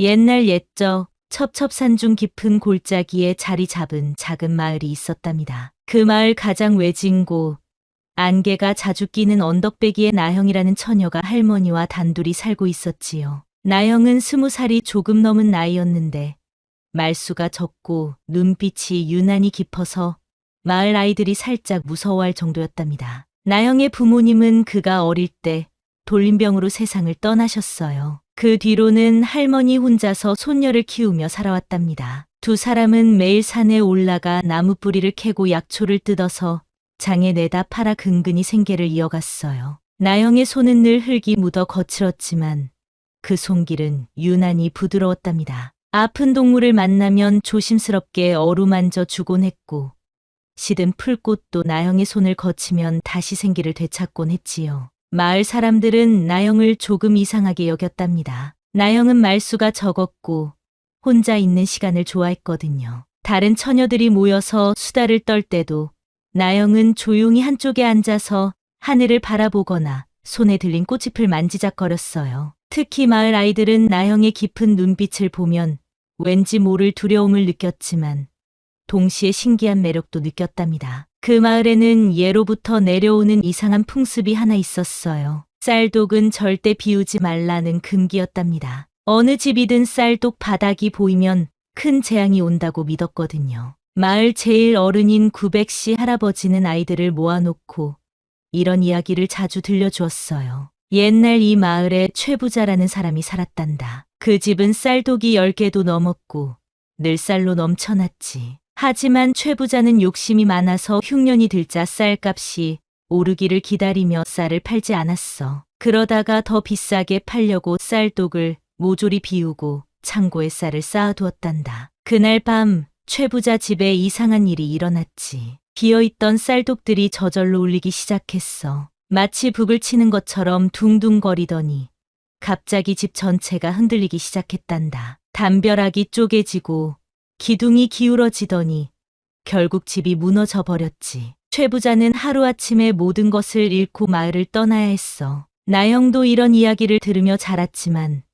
옛날 옛적 첩첩산중 깊은 골짜기에 자리 잡은 작은 마을이 있었답니다. 그 마을 가장 외진 곳, 안개가 자주 끼는 언덕배기의 나형이라는 처녀가 할머니와 단둘이 살고 있었지요. 나형은 스무 살이 조금 넘은 나이였는데 말수가 적고 눈빛이 유난히 깊어서 마을 아이들이 살짝 무서워할 정도였답니다. 나영의 부모님은 그가 어릴 때 돌림병으로 세상을 떠나셨어요. 그 뒤로는 할머니 혼자서 손녀를 키우며 살아왔답니다. 두 사람은 매일 산에 올라가 나무 뿌리를 캐고 약초를 뜯어서 장에 내다 팔아 근근히 생계를 이어갔어요. 나영의 손은 늘 흙이 묻어 거칠었지만 그 손길은 유난히 부드러웠답니다. 아픈 동물을 만나면 조심스럽게 어루만져 주곤 했고 시든 풀꽃도 나영의 손을 거치면 다시 생기를 되찾곤 했지요. 마을 사람들은 나영을 조금 이상하게 여겼답니다. 나영은 말수가 적었고 혼자 있는 시간을 좋아했거든요. 다른 처녀들이 모여서 수다를 떨 때도 나영은 조용히 한쪽에 앉아서 하늘을 바라보거나 손에 들린 꽃잎을 만지작거렸어요. 특히 마을 아이들은 나영의 깊은 눈빛을 보면 왠지 모를 두려움을 느꼈지만 동시에 신기한 매력도 느꼈답니다. 그 마을에는 예로부터 내려오는 이상한 풍습이 하나 있었어요. 쌀독은 절대 비우지 말라는 금기였답니다. 어느 집이든 쌀독 바닥이 보이면 큰 재앙이 온다고 믿었거든요. 마을 제일 어른인 구백씨 할아버지는 아이들을 모아놓고 이런 이야기를 자주 들려주었어요. 옛날 이 마을에 최부자라는 사람이 살았단다. 그 집은 쌀독이 10개도 넘었고 늘 쌀로 넘쳐났지. 하지만 최 부자는 욕심이 많아서 흉년이 들자 쌀값이 오르기를 기다리며 쌀을 팔지 않았어. 그러다가 더 비싸게 팔려고 쌀독을 모조리 비우고 창고에 쌀을 쌓아두었단다. 그날 밤 최부자 집에 이상한 일이 일어났지. 비어있던 쌀독들이 저절로 울리기 시작했어. 마치 북을 치는 것처럼 둥둥거리더니 갑자기 집 전체가 흔들리기 시작했단다. 담벼락이 쪼개지고 기둥이 기울어지더니 결국 집이 무너져 버렸지. 최 부자는 하루아침에 모든 것을 잃고 마을을 떠나야 했어. 나영도 이런 이야기를 들으며 자랐지만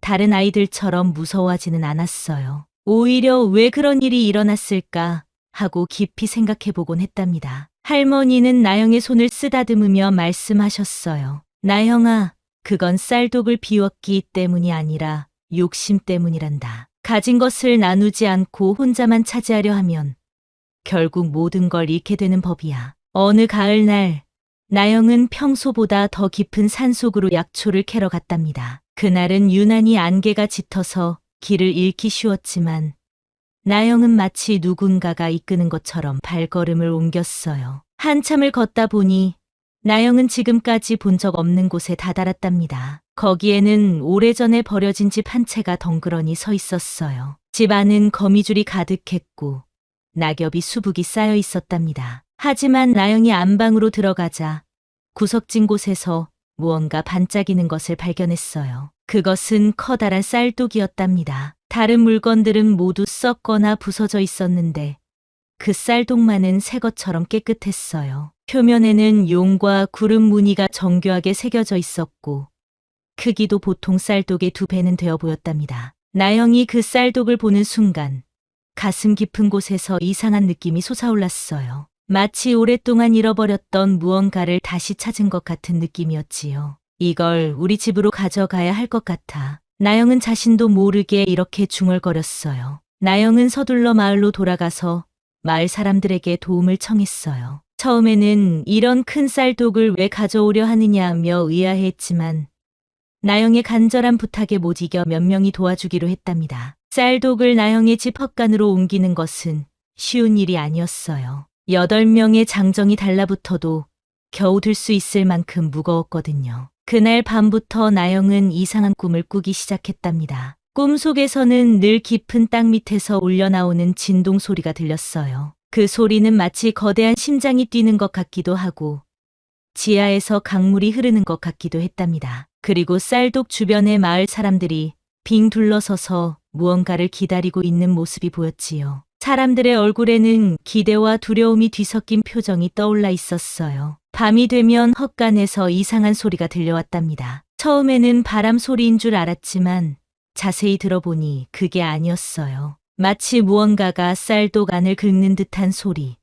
다른 아이들처럼 무서워하지는 않았어요. 오히려 왜 그런 일이 일어났을까 하고 깊이 생각해 보곤 했답니다. 할머니는 나영의 손을 쓰다듬으며 말씀하셨어요. 나영아, 그건 쌀독을 비웠기 때문이 아니라 욕심 때문이란다. 가진 것을 나누지 않고 혼자만 차지하려 하면 결국 모든 걸 잃게 되는 법이야. 어느 가을날, 나영은 평소보다 더 깊은 산속으로 약초를 캐러 갔답니다. 그날은 유난히 안개가 짙어서 길을 잃기 쉬웠지만 나영은 마치 누군가가 이끄는 것처럼 발걸음을 옮겼어요. 한참을 걷다 보니 나영은 지금까지 본 적 없는 곳에 다다랐답니다. 거기에는 오래전에 버려진 집 한 채가 덩그러니 서 있었어요. 집 안은 거미줄이 가득했고 낙엽이 수북이 쌓여 있었답니다. 하지만 나영이 안방으로 들어가자 구석진 곳에서 무언가 반짝이는 것을 발견했어요. 그것은 커다란 쌀독이었답니다. 다른 물건들은 모두 썩거나 부서져 있었는데 그 쌀독만은 새 것처럼 깨끗했어요. 표면에는 용과 구름 무늬가 정교하게 새겨져 있었고 크기도 보통 쌀독의 두 배는 되어 보였답니다. 나영이 그 쌀독을 보는 순간 가슴 깊은 곳에서 이상한 느낌이 솟아올랐어요. 마치 오랫동안 잃어버렸던 무언가를 다시 찾은 것 같은 느낌이었지요. 이걸 우리 집으로 가져가야 할 것 같아. 나영은 자신도 모르게 이렇게 중얼거렸어요. 나영은 서둘러 마을로 돌아가서 마을 사람들에게 도움을 청했어요. 처음에는 이런 큰 쌀독을 왜 가져오려 하느냐며 의아해했지만 나영의 간절한 부탁에 못 이겨 몇 명이 도와주기로 했답니다. 쌀독을 나영의 집 헛간으로 옮기는 것은 쉬운 일이 아니었어요. 여덟 명의 장정이 달라붙어도 겨우 들 수 있을 만큼 무거웠거든요. 그날 밤부터 나영은 이상한 꿈을 꾸기 시작했답니다. 꿈속에서는 늘 깊은 땅 밑에서 울려나오는 진동 소리가 들렸어요. 그 소리는 마치 거대한 심장이 뛰는 것 같기도 하고 지하에서 강물이 흐르는 것 같기도 했답니다. 그리고 쌀독 주변의 마을 사람들이 빙 둘러서서 무언가를 기다리고 있는 모습이 보였지요. 사람들의 얼굴에는 기대와 두려움이 뒤섞인 표정이 떠올라 있었어요. 밤이 되면 헛간에서 이상한 소리가 들려왔답니다. 처음에는 바람 소리인 줄 알았지만 자세히 들어보니 그게 아니었어요. 마치 무언가가 쌀독 안을 긁는 듯한 소리.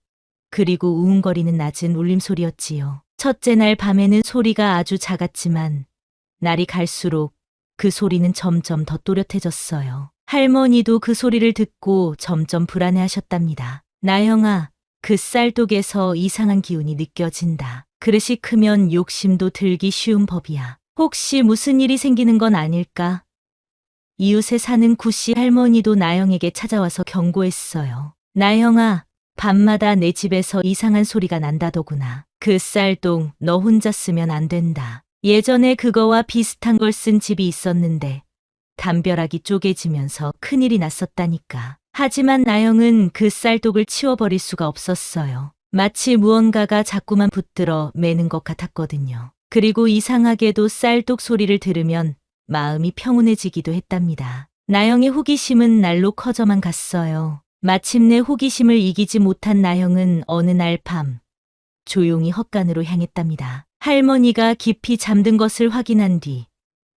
그리고 우웅거리는 낮은 울림소리였지요. 첫째 날 밤에는 소리가 아주 작았지만 날이 갈수록 그 소리는 점점 더 또렷해졌어요. 할머니도 그 소리를 듣고 점점 불안해하셨답니다. 나영아, 그 쌀독에서 이상한 기운이 느껴진다. 그릇이 크면 욕심도 들기 쉬운 법이야. 혹시 무슨 일이 생기는 건 아닐까? 이웃에 사는 구씨 할머니도 나영에게 찾아와서 경고했어요. 나영아, 밤마다 내 집에서 이상한 소리가 난다더구나. 그 쌀동 너 혼자 쓰면 안 된다. 예전에 그거와 비슷한 걸 쓴 집이 있었는데 담벼락이 쪼개지면서 큰일이 났었다니까. 하지만 나영은 그 쌀독을 치워버릴 수가 없었어요. 마치 무언가가 자꾸만 붙들어 매는 것 같았거든요. 그리고 이상하게도 쌀독 소리를 들으면 마음이 평온해지기도 했답니다. 나영의 호기심은 날로 커져만 갔어요. 마침내 호기심을 이기지 못한 나영은 어느 날 밤 조용히 헛간으로 향했답니다. 할머니가 깊이 잠든 것을 확인한 뒤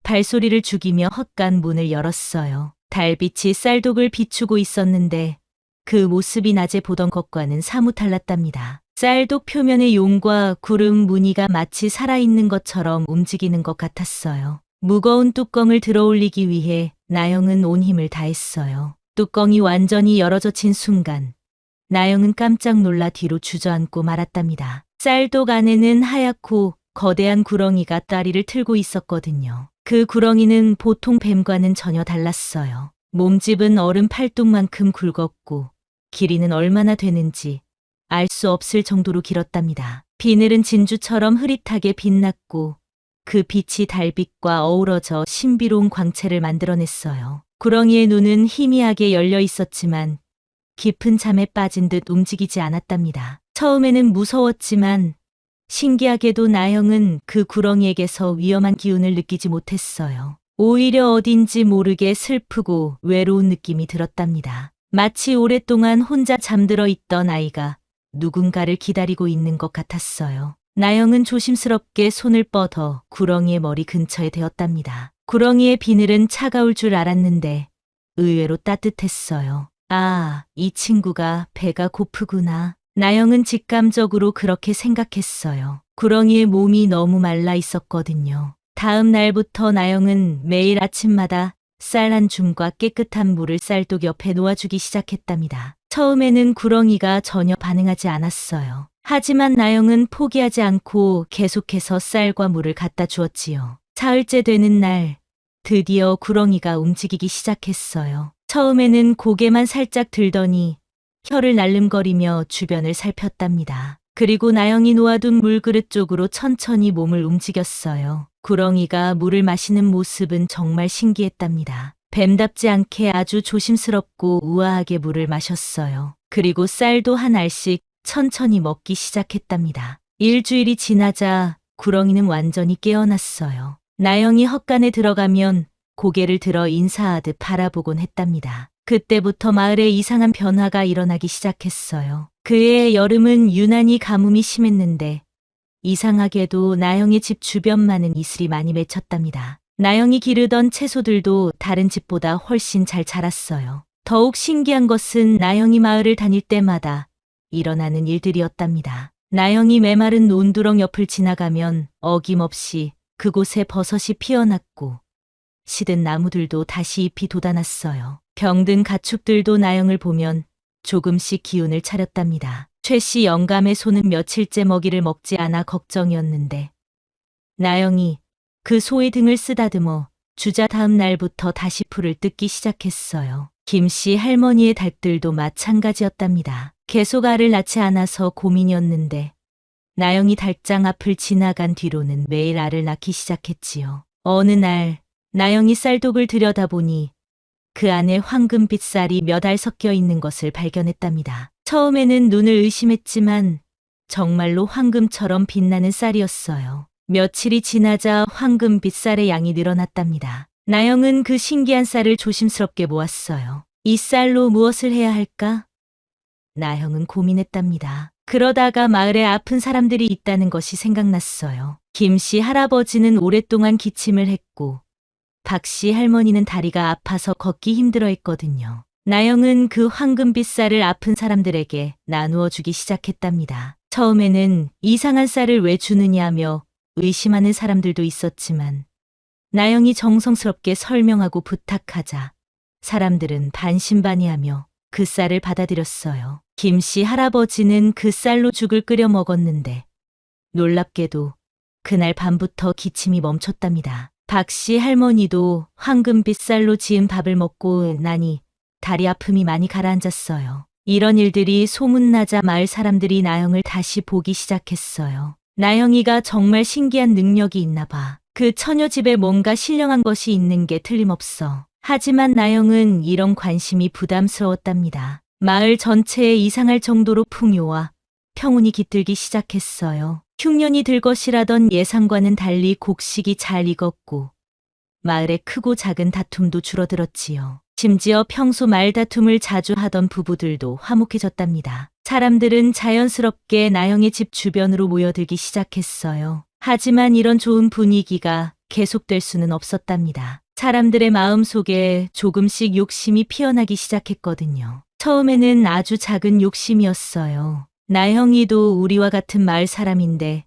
발소리를 죽이며 헛간 문을 열었어요. 달빛이 쌀독을 비추고 있었는데 그 모습이 낮에 보던 것과는 사뭇 달랐답니다. 쌀독 표면의 용과 구름 무늬가 마치 살아있는 것처럼 움직이는 것 같았어요. 무거운 뚜껑을 들어올리기 위해 나영은 온 힘을 다했어요. 뚜껑이 완전히 열어젖힌 순간 나영은 깜짝 놀라 뒤로 주저앉고 말았답니다. 쌀독 안에는 하얗고 거대한 구렁이가 다리를 틀고 있었거든요. 그 구렁이는 보통 뱀과는 전혀 달랐어요. 몸집은 어른 팔뚝만큼 굵었고 길이는 얼마나 되는지 알 수 없을 정도로 길었답니다. 비늘은 진주처럼 흐릿하게 빛났고 그 빛이 달빛과 어우러져 신비로운 광채를 만들어냈어요. 구렁이의 눈은 희미하게 열려 있었지만 깊은 잠에 빠진 듯 움직이지 않았답니다. 처음에는 무서웠지만 신기하게도 나영은 그 구렁이에게서 위험한 기운을 느끼지 못했어요. 오히려 어딘지 모르게 슬프고 외로운 느낌이 들었답니다. 마치 오랫동안 혼자 잠들어 있던 아이가 누군가를 기다리고 있는 것 같았어요. 나영은 조심스럽게 손을 뻗어 구렁이의 머리 근처에 대었답니다. 구렁이의 비늘은 차가울 줄 알았는데 의외로 따뜻했어요. 아, 이 친구가 배가 고프구나. 나영은 직감적으로 그렇게 생각했어요. 구렁이의 몸이 너무 말라 있었거든요. 다음 날부터 나영은 매일 아침마다 쌀 한 줌과 깨끗한 물을 쌀독 옆에 놓아주기 시작했답니다. 처음에는 구렁이가 전혀 반응하지 않았어요. 하지만 나영은 포기하지 않고 계속해서 쌀과 물을 갖다 주었지요. 사흘째 되는 날, 드디어 구렁이가 움직이기 시작했어요. 처음에는 고개만 살짝 들더니 혀를 날름거리며 주변을 살폈답니다. 그리고 나영이 놓아둔 물그릇 쪽으로 천천히 몸을 움직였어요. 구렁이가 물을 마시는 모습은 정말 신기했답니다. 뱀답지 않게 아주 조심스럽고 우아하게 물을 마셨어요. 그리고 쌀도 한 알씩 천천히 먹기 시작했답니다. 일주일이 지나자 구렁이는 완전히 깨어났어요. 나영이 헛간에 들어가면 고개를 들어 인사하듯 바라보곤 했답니다. 그때부터 마을에 이상한 변화가 일어나기 시작했어요. 그해 여름은 유난히 가뭄이 심했는데 이상하게도 나영의 집 주변만은 이슬이 많이 맺혔답니다. 나영이 기르던 채소들도 다른 집보다 훨씬 잘 자랐어요. 더욱 신기한 것은 나영이 마을을 다닐 때마다 일어나는 일들이었답니다. 나영이 메마른 논두렁 옆을 지나가면 어김없이 그곳에 버섯이 피어났고 시든 나무들도 다시 잎이 돋아났어요. 병든 가축들도 나영을 보면 조금씩 기운을 차렸답니다. 최씨 영감의 소는 며칠째 먹이를 먹지 않아 걱정이었는데 나영이 그 소의 등을 쓰다듬어 주자 다음 날부터 다시 풀을 뜯기 시작했어요. 김씨 할머니의 닭들도 마찬가지였답니다. 알을 낳지 않아서 고민이었는데 나영이 닭장 앞을 지나간 뒤로는 매일 알을 낳기 시작했지요. 어느 날 나영이 쌀독을 들여다보니 그 안에 황금빛 쌀이 몇 알 섞여 있는 것을 발견했답니다. 처음에는 눈을 의심했지만 정말로 황금처럼 빛나는 쌀이었어요. 며칠이 지나자 황금빛 쌀의 양이 늘어났답니다. 나영은 그 신기한 쌀을 조심스럽게 모았어요. 이 쌀로 무엇을 해야 할까? 나영은 고민했답니다. 그러다가 마을에 아픈 사람들이 있다는 것이 생각났어요. 김 씨 할아버지는 오랫동안 기침을 했고 박 씨 할머니는 다리가 아파서 걷기 힘들어 했거든요. 나영은 그 황금빛 쌀을 아픈 사람들에게 나누어 주기 시작했답니다. 처음에는 이상한 쌀을 왜 주느냐며 의심하는 사람들도 있었지만 나영이 정성스럽게 설명하고 부탁하자 사람들은 반신반의하며 그 쌀을 받아들였어요. 김씨 할아버지는 그 쌀로 죽을 끓여 먹었는데 놀랍게도 그날 밤부터 기침이 멈췄답니다. 박씨 할머니도 황금빛 쌀로 지은 밥을 먹고 나니 다리 아픔이 많이 가라앉았어요. 이런 일들이 소문나자 마을 사람들이 나영을 다시 보기 시작했어요. 나영이가 정말 신기한 능력이 있나 봐. 그 처녀 집에 뭔가 신령한 것이 있는 게 틀림없어. 하지만 나영은 이런 관심이 부담스러웠답니다. 마을 전체에 이상할 정도로 풍요와 평온이 깃들기 시작했어요. 흉년이 들 것이라던 예상과는 달리 곡식이 잘 익었고 마을의 크고 작은 다툼도 줄어들었지요. 심지어 평소 말다툼을 자주 하던 부부들도 화목해졌답니다. 사람들은 자연스럽게 나영의 집 주변으로 모여들기 시작했어요. 하지만 이런 좋은 분위기가 계속될 수는 없었답니다. 사람들의 마음 속에 조금씩 욕심이 피어나기 시작했거든요. 처음에는 아주 작은 욕심이었어요. 나영이도 우리와 같은 마을 사람인데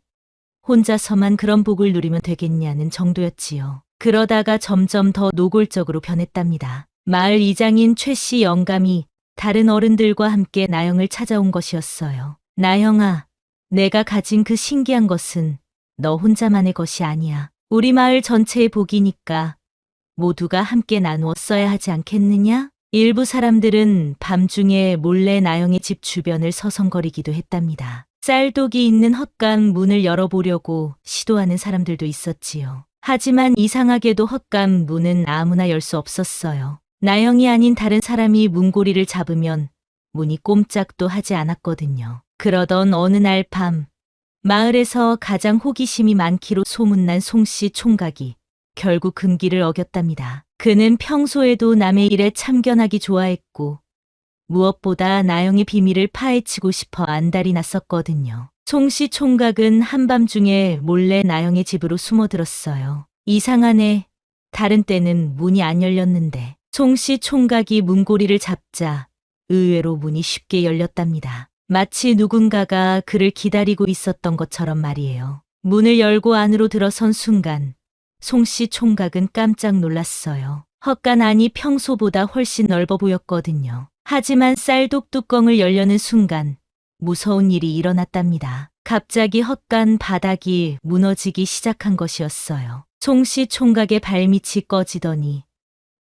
혼자서만 그런 복을 누리면 되겠냐는 정도였지요. 그러다가 점점 더 노골적으로 변했답니다. 마을 이장인 최 씨 영감이 다른 어른들과 함께 나영을 찾아온 것이었어요. 나영아, 내가 가진 그 신기한 것은 너 혼자만의 것이 아니야. 우리 마을 전체의 복이니까 모두가 함께 나누어 써야 하지 않겠느냐? 일부 사람들은 밤중에 몰래 나영의 집 주변을 서성거리기도 했답니다. 쌀독이 있는 헛간 문을 열어보려고 시도하는 사람들도 있었지요. 하지만 이상하게도 헛간 문은 아무나 열 수 없었어요. 나영이 아닌 다른 사람이 문고리를 잡으면 문이 꼼짝도 하지 않았거든요. 그러던 어느 날 밤, 마을에서 가장 호기심이 많기로 소문난 송씨 총각이 결국 금기를 어겼답니다. 그는 평소에도 남의 일에 참견하기 좋아했고 무엇보다 나영의 비밀을 파헤치고 싶어 안달이 났었거든요. 송씨 총각은 한밤중에 몰래 나영의 집으로 숨어들었어요. 이상하네. 다른 때는 문이 안 열렸는데 송씨 총각이 문고리를 잡자 의외로 문이 쉽게 열렸답니다. 마치 누군가가 그를 기다리고 있었던 것처럼 말이에요. 문을 열고 안으로 들어선 순간 송씨 총각은 깜짝 놀랐어요. 헛간 안이 평소보다 훨씬 넓어 보였거든요. 하지만 쌀독 뚜껑을 열려는 순간 무서운 일이 일어났답니다. 갑자기 헛간 바닥이 무너지기 시작한 것이었어요. 송씨 총각의 발밑이 꺼지더니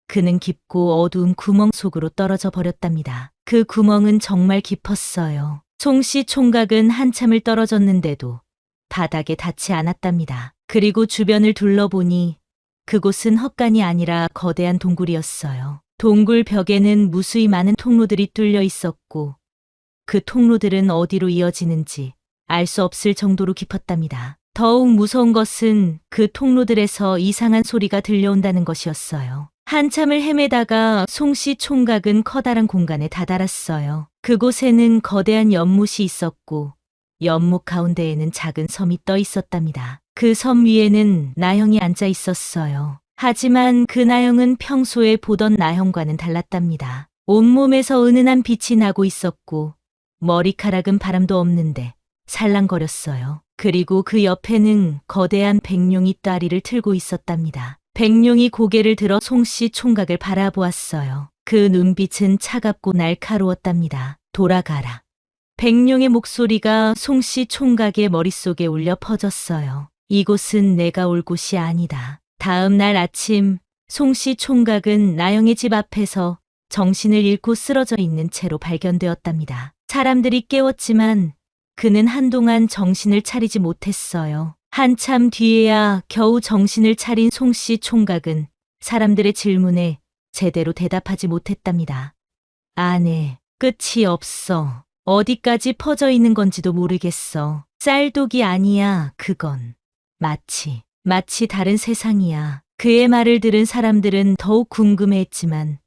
그는 깊고 어두운 구멍 속으로 떨어져 버렸답니다. 그 구멍은 정말 깊었어요. 송씨 총각은 한참을 떨어졌는데도 바닥에 닿지 않았답니다. 그리고 주변을 둘러보니 그곳은 헛간이 아니라 거대한 동굴이었어요. 동굴 벽에는 무수히 많은 통로들이 뚫려 있었고 그 통로들은 어디로 이어지는지 알 수 없을 정도로 깊었답니다. 더욱 무서운 것은 그 통로들에서 이상한 소리가 들려온다는 것이었어요. 한참을 헤매다가 송씨 총각은 커다란 공간에 다다랐어요. 그곳에는 거대한 연못이 있었고 연못 가운데에는 작은 섬이 떠 있었답니다. 그 섬 위에는 나영이 앉아 있었어요. 하지만 그 나영은 평소에 보던 나영과는 달랐답니다. 온몸에서 은은한 빛이 나고 있었고 머리카락은 바람도 없는데 살랑거렸어요. 그리고 그 옆에는 거대한 백룡이 다리를 틀고 있었답니다. 백룡이 고개를 들어 송씨 총각을 바라보았어요. 그 눈빛은 차갑고 날카로웠답니다. 돌아가라. 백룡의 목소리가 송씨 총각의 머릿속에 울려 퍼졌어요. 이곳은 내가 올 곳이 아니다. 다음 날 아침, 송씨 총각은 나영의 집 앞에서 정신을 잃고 쓰러져 있는 채로 발견되었답니다. 사람들이 깨웠지만 그는 한동안 정신을 차리지 못했어요. 한참 뒤에야 겨우 정신을 차린 송씨 총각은 사람들의 질문에 제대로 대답하지 못했답니다. 아 네, 끝이 없어. 어디까지 퍼져 있는 건지도 모르겠어. 쌀독이 아니야, 그건. 마치, 마치 다른 세상이야. 그의 말을 들은 사람들은 더욱 궁금해했지만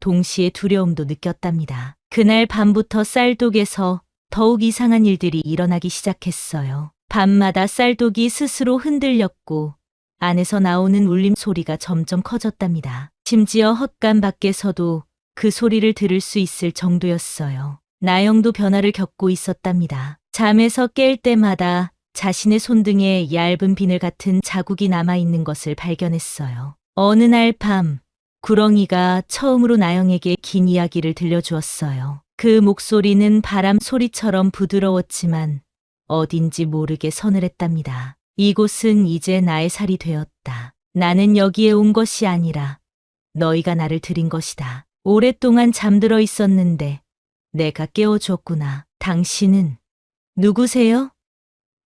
동시에 두려움도 느꼈답니다. 그날 밤부터 쌀독에서 더욱 이상한 일들이 일어나기 시작했어요. 밤마다 쌀독이 스스로 흔들렸고 안에서 나오는 울림 소리가 점점 커졌답니다. 심지어 헛간 밖에서도 그 소리를 들을 수 있을 정도였어요. 나영도 변화를 겪고 있었답니다. 잠에서 깰 때마다 자신의 손등에 얇은 비늘 같은 자국이 남아있는 것을 발견했어요. 어느 날 밤, 구렁이가 처음으로 나영에게 긴 이야기를 들려주었어요. 그 목소리는 바람 소리처럼 부드러웠지만 어딘지 모르게 서늘했답니다. 이곳은 이제 나의 살이 되었다. 나는 여기에 온 것이 아니라 너희가 나를 들인 것이다. 오랫동안 잠들어 있었는데 내가 깨워주었구나. 당신은 누구세요?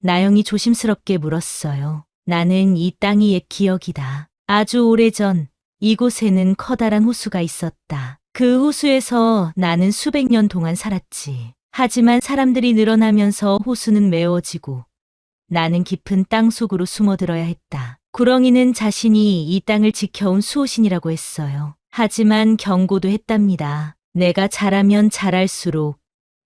나영이 조심스럽게 물었어요. 나는 이 땅이 옛 기억이다. 아주 오래전 이곳에는 커다란 호수가 있었다. 그 호수에서 나는 수백 년 동안 살았지. 하지만 사람들이 늘어나면서 호수는 메워지고 나는 깊은 땅 속으로 숨어들어야 했다. 구렁이는 자신이 이 땅을 지켜온 수호신이라고 했어요. 하지만 경고도 했답니다. 내가 자라면 자랄수록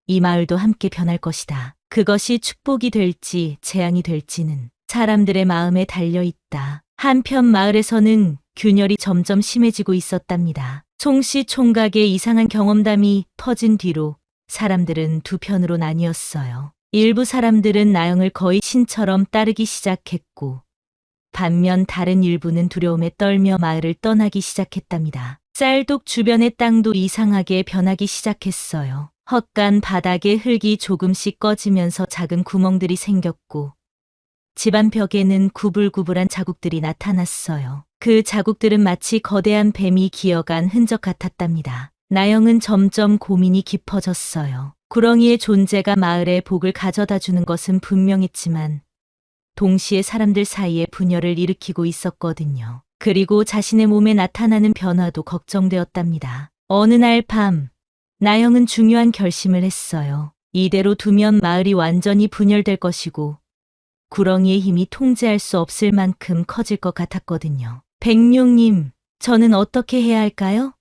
이 마을도 함께 변할 것이다. 그것이 축복이 될지 재앙이 될지는 사람들의 마음에 달려 있다. 한편 마을에서는 균열이 점점 심해지고 있었답니다. 총씨 총각의 이상한 경험담이 퍼진 뒤로 사람들은 두 편으로 나뉘었어요. 일부 사람들은 나영을 거의 신처럼 따르기 시작했고, 반면 다른 일부는 두려움에 떨며 마을을 떠나기 시작했답니다. 쌀독 주변의 땅도 이상하게 변하기 시작했어요. 헛간 바닥에 흙이 조금씩 꺼지면서 작은 구멍들이 생겼고, 집안 벽에는 구불구불한 자국들이 나타났어요. 그 자국들은 마치 거대한 뱀이 기어간 흔적 같았답니다. 나영은 점점 고민이 깊어졌어요. 구렁이의 존재가 마을에 복을 가져다 주는 것은 분명했지만 동시에 사람들 사이에 분열을 일으키고 있었거든요. 그리고 자신의 몸에 나타나는 변화도 걱정되었답니다. 어느 날 밤, 나영은 중요한 결심을 했어요. 이대로 두면 마을이 완전히 분열될 것이고 구렁이의 힘이 통제할 수 없을 만큼 커질 것 같았거든요. 백룡님, 저는 어떻게 해야 할까요?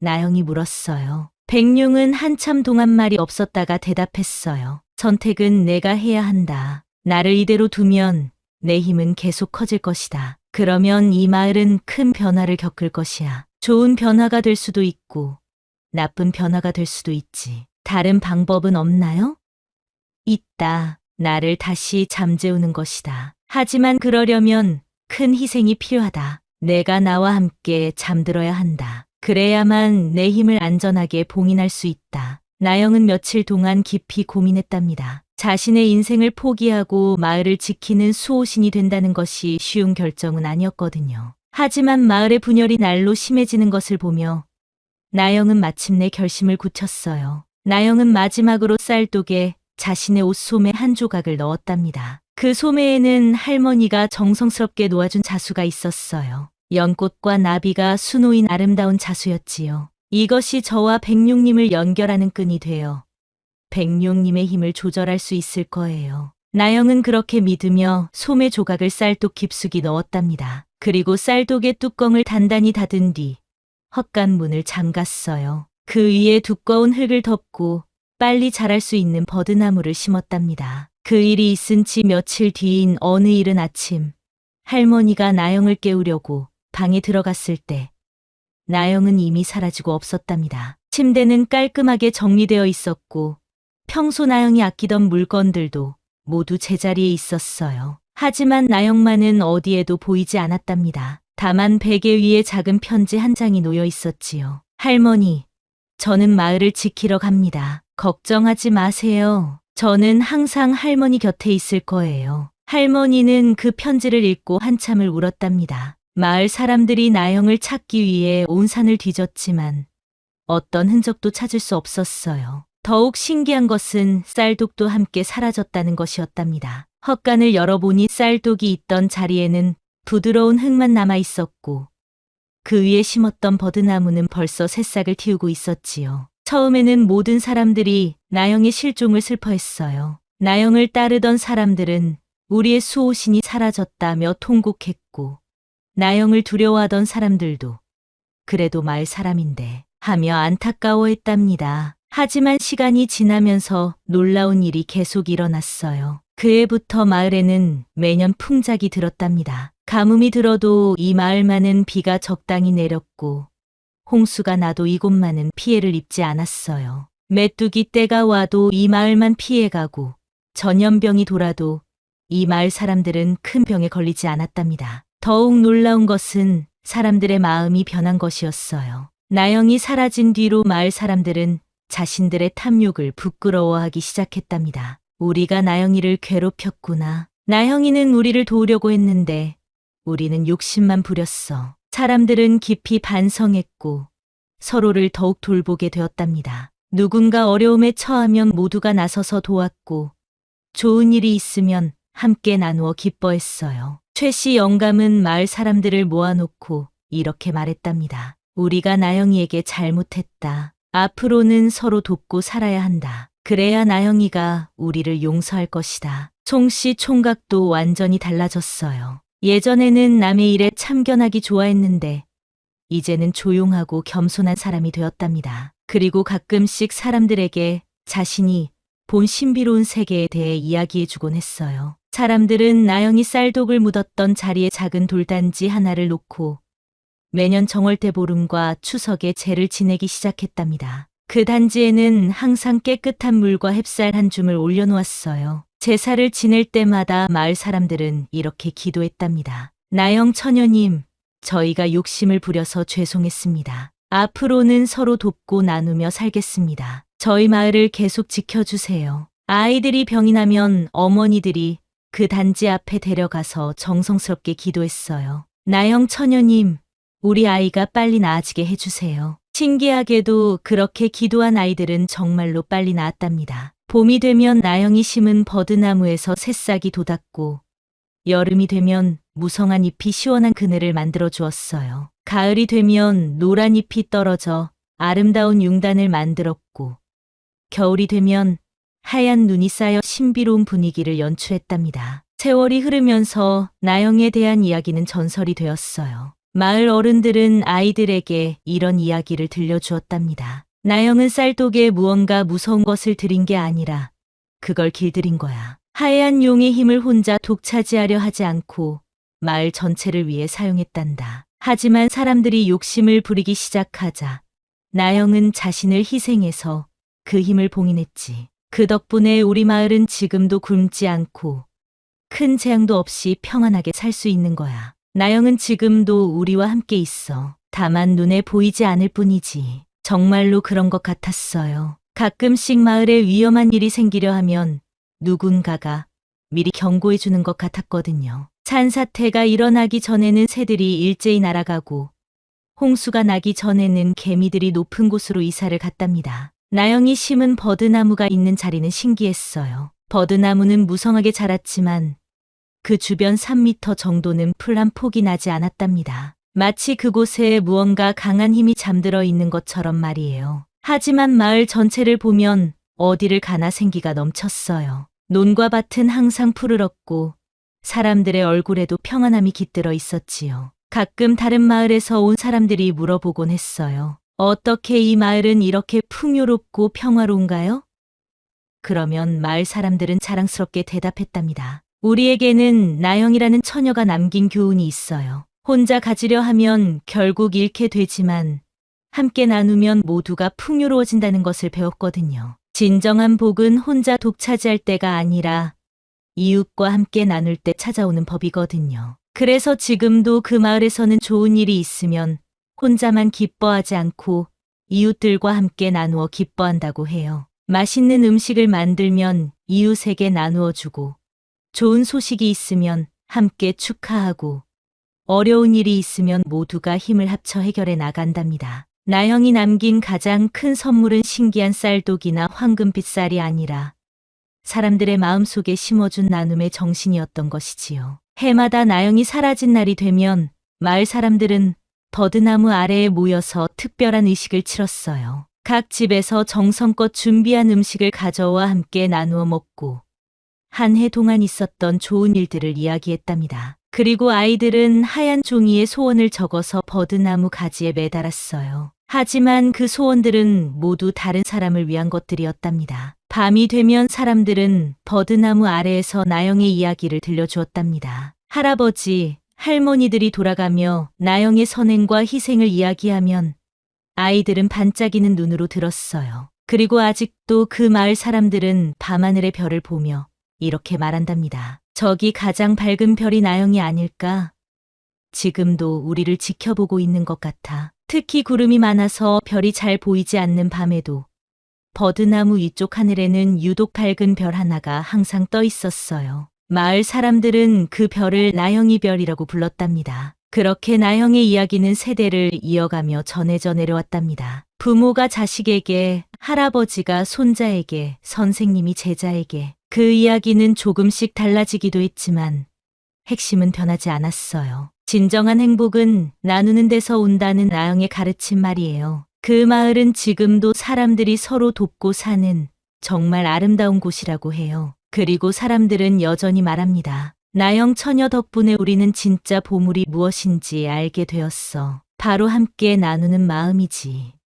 나영이 물었어요. 백룡은 한참 동안 말이 없었다가 대답했어요. 선택은 내가 해야 한다. 나를 이대로 두면 내 힘은 계속 커질 것이다. 그러면 이 마을은 큰 변화를 겪을 것이야. 좋은 변화가 될 수도 있고, 나쁜 변화가 될 수도 있지. 다른 방법은 없나요? 있다. 나를 다시 잠재우는 것이다. 하지만 그러려면 큰 희생이 필요하다. 내가 나와 함께 잠들어야 한다. 그래야만 내 힘을 안전하게 봉인할 수 있다. 나영은 며칠 동안 깊이 고민했답니다. 자신의 인생을 포기하고 마을을 지키는 수호신이 된다는 것이 쉬운 결정은 아니었거든요. 하지만 마을의 분열이 날로 심해지는 것을 보며 나영은 마침내 결심을 굳혔어요. 나영은 마지막으로 쌀독에 자신의 옷 소매 한 조각을 넣었답니다. 그 소매에는 할머니가 정성스럽게 놓아준 자수가 있었어요. 연꽃과 나비가 수놓인 아름다운 자수였지요. 이것이 저와 백룡님을 연결하는 끈이 되어 백룡님의 힘을 조절할 수 있을 거예요. 나영은 그렇게 믿으며 소매 조각을 쌀독 깊숙이 넣었답니다. 그리고 쌀독의 뚜껑을 단단히 닫은 뒤 헛간 문을 잠갔어요. 그 위에 두꺼운 흙을 덮고 빨리 자랄 수 있는 버드나무를 심었답니다. 그 일이 있은 지 며칠 뒤인 어느 이른 아침, 할머니가 나영을 깨우려고 방에 들어갔을 때, 나영은 이미 사라지고 없었답니다. 침대는 깔끔하게 정리되어 있었고, 평소 나영이 아끼던 물건들도 모두 제자리에 있었어요. 하지만 나영만은 어디에도 보이지 않았답니다. 다만 베개 위에 작은 편지 한 장이 놓여 있었지요. 할머니, 저는 마을을 지키러 갑니다. 걱정하지 마세요. 저는 항상 할머니 곁에 있을 거예요. 할머니는 그 편지를 읽고 한참을 울었답니다. 마을 사람들이 나영을 찾기 위해 온 산을 뒤졌지만 어떤 흔적도 찾을 수 없었어요. 더욱 신기한 것은 쌀독도 함께 사라졌다는 것이었답니다. 헛간을 열어보니 쌀독이 있던 자리에는 부드러운 흙만 남아 있었고 그 위에 심었던 버드나무는 벌써 새싹을 틔우고 있었지요. 처음에는 모든 사람들이 나영의 실종을 슬퍼했어요. 나영을 따르던 사람들은 우리의 수호신이 사라졌다며 통곡했고, 나영을 두려워하던 사람들도 그래도 마을 사람인데 하며 안타까워했답니다. 하지만 시간이 지나면서 놀라운 일이 계속 일어났어요. 그 해부터 마을에는 매년 풍작이 들었답니다. 가뭄이 들어도 이 마을만은 비가 적당히 내렸고 홍수가 나도 이곳만은 피해를 입지 않았어요. 메뚜기 때가 와도 이 마을만 피해가고 전염병이 돌아도 이 마을 사람들은 큰 병에 걸리지 않았답니다. 더욱 놀라운 것은 사람들의 마음이 변한 것이었어요. 나영이 사라진 뒤로 마을 사람들은 자신들의 탐욕을 부끄러워하기 시작했답니다. 우리가 나영이를 괴롭혔구나. 나영이는 우리를 도우려고 했는데 우리는 욕심만 부렸어. 사람들은 깊이 반성했고 서로를 더욱 돌보게 되었답니다. 누군가 어려움에 처하면 모두가 나서서 도왔고 좋은 일이 있으면 함께 나누어 기뻐했어요. 최 씨 영감은 마을 사람들을 모아놓고 이렇게 말했답니다. 우리가 나영이에게 잘못했다. 앞으로는 서로 돕고 살아야 한다. 그래야 나영이가 우리를 용서할 것이다. 총 씨 총각도 완전히 달라졌어요. 예전에는 남의 일에 참견하기 좋아했는데 이제는 조용하고 겸손한 사람이 되었답니다. 그리고 가끔씩 사람들에게 자신이 본 신비로운 세계에 대해 이야기해주곤 했어요. 사람들은 나영이 쌀독을 묻었던 자리에 작은 돌단지 하나를 놓고 매년 정월 대 보름과 추석에 제를 지내기 시작했답니다. 그 단지에는 항상 깨끗한 물과 햅쌀 한 줌을 올려놓았어요. 제사를 지낼 때마다 마을 사람들은 이렇게 기도했답니다. 나영 처녀님, 저희가 욕심을 부려서 죄송했습니다. 앞으로는 서로 돕고 나누며 살겠습니다. 저희 마을을 계속 지켜주세요. 아이들이 병이 나면 어머니들이 그 단지 앞에 데려가서 정성스럽게 기도했어요. 나영 처녀님, 우리 아이가 빨리 나아지게 해주세요. 신기하게도 그렇게 기도한 아이들은 정말로 빨리 나았답니다. 봄이 되면 나영이 심은 버드나무에서 새싹이 돋았고, 여름이 되면 무성한 잎이 시원한 그늘을 만들어 주었어요. 가을이 되면 노란 잎이 떨어져 아름다운 융단을 만들었고, 겨울이 되면 하얀 눈이 쌓여 신비로운 분위기를 연출했답니다. 세월이 흐르면서 나영에 대한 이야기는 전설이 되었어요. 마을 어른들은 아이들에게 이런 이야기를 들려주었답니다. 나영은 쌀독에 무언가 무서운 것을 들인 게 아니라 그걸 길들인 거야. 하얀 용의 힘을 혼자 독차지하려 하지 않고 마을 전체를 위해 사용했단다. 하지만 사람들이 욕심을 부리기 시작하자 나영은 자신을 희생해서 그 힘을 봉인했지. 그 덕분에 우리 마을은 지금도 굶지 않고 큰 재앙도 없이 평안하게 살 수 있는 거야. 나영은 지금도 우리와 함께 있어. 다만 눈에 보이지 않을 뿐이지. 정말로 그런 것 같았어요. 가끔씩 마을에 위험한 일이 생기려 하면 누군가가 미리 경고해 주는 것 같았거든요. 산사태가 일어나기 전에는 새들이 일제히 날아가고 홍수가 나기 전에는 개미들이 높은 곳으로 이사를 갔답니다. 나영이 심은 버드나무가 있는 자리는 신기했어요. 버드나무는 무성하게 자랐지만 그 주변 3미터 정도는 풀 한 폭이 나지 않았답니다. 마치 그곳에 무언가 강한 힘이 잠들어 있는 것처럼 말이에요. 하지만 마을 전체를 보면 어디를 가나 생기가 넘쳤어요. 논과 밭은 항상 푸르렀고 사람들의 얼굴에도 평안함이 깃들어 있었지요. 가끔 다른 마을에서 온 사람들이 물어보곤 했어요. 어떻게 이 마을은 이렇게 풍요롭고 평화로운가요? 그러면 마을 사람들은 자랑스럽게 대답했답니다. 우리에게는 나영이라는 처녀가 남긴 교훈이 있어요. 혼자 가지려 하면 결국 잃게 되지만 함께 나누면 모두가 풍요로워진다는 것을 배웠거든요. 진정한 복은 혼자 독차지할 때가 아니라 이웃과 함께 나눌 때 찾아오는 법이거든요. 그래서 지금도 그 마을에서는 좋은 일이 있으면 혼자만 기뻐하지 않고 이웃들과 함께 나누어 기뻐한다고 해요. 맛있는 음식을 만들면 이웃에게 나누어 주고 좋은 소식이 있으면 함께 축하하고 어려운 일이 있으면 모두가 힘을 합쳐 해결해 나간답니다. 나영이 남긴 가장 큰 선물은 신기한 쌀독이나 황금빛 쌀이 아니라 사람들의 마음속에 심어준 나눔의 정신이었던 것이지요. 해마다 나영이 사라진 날이 되면 마을 사람들은 버드나무 아래에 모여서 특별한 의식을 치렀어요. 각 집에서 정성껏 준비한 음식을 가져와 함께 나누어 먹고 한 해 동안 있었던 좋은 일들을 이야기했답니다. 그리고 아이들은 하얀 종이에 소원을 적어서 버드나무 가지에 매달았어요. 하지만 그 소원들은 모두 다른 사람을 위한 것들이었답니다. 밤이 되면 사람들은 버드나무 아래에서 나영의 이야기를 들려주었답니다. 할아버지, 할머니들이 돌아가며 나영의 선행과 희생을 이야기하면 아이들은 반짝이는 눈으로 들었어요. 그리고 아직도 그 마을 사람들은 밤하늘의 별을 보며 이렇게 말한답니다. 저기 가장 밝은 별이 나영이 아닐까? 지금도 우리를 지켜보고 있는 것 같아. 특히 구름이 많아서 별이 잘 보이지 않는 밤에도 버드나무 위쪽 하늘에는 유독 밝은 별 하나가 항상 떠 있었어요. 마을 사람들은 그 별을 나영이 별이라고 불렀답니다. 그렇게 나영의 이야기는 세대를 이어가며 전해져 내려왔답니다. 부모가 자식에게, 할아버지가 손자에게, 선생님이 제자에게 그 이야기는 조금씩 달라지기도 했지만 핵심은 변하지 않았어요. 진정한 행복은 나누는 데서 온다는 나영의 가르친 말이에요. 그 마을은 지금도 사람들이 서로 돕고 사는 정말 아름다운 곳이라고 해요. 그리고 사람들은 여전히 말합니다. 나영 처녀 덕분에 우리는 진짜 보물이 무엇인지 알게 되었어. 바로 함께 나누는 마음이지.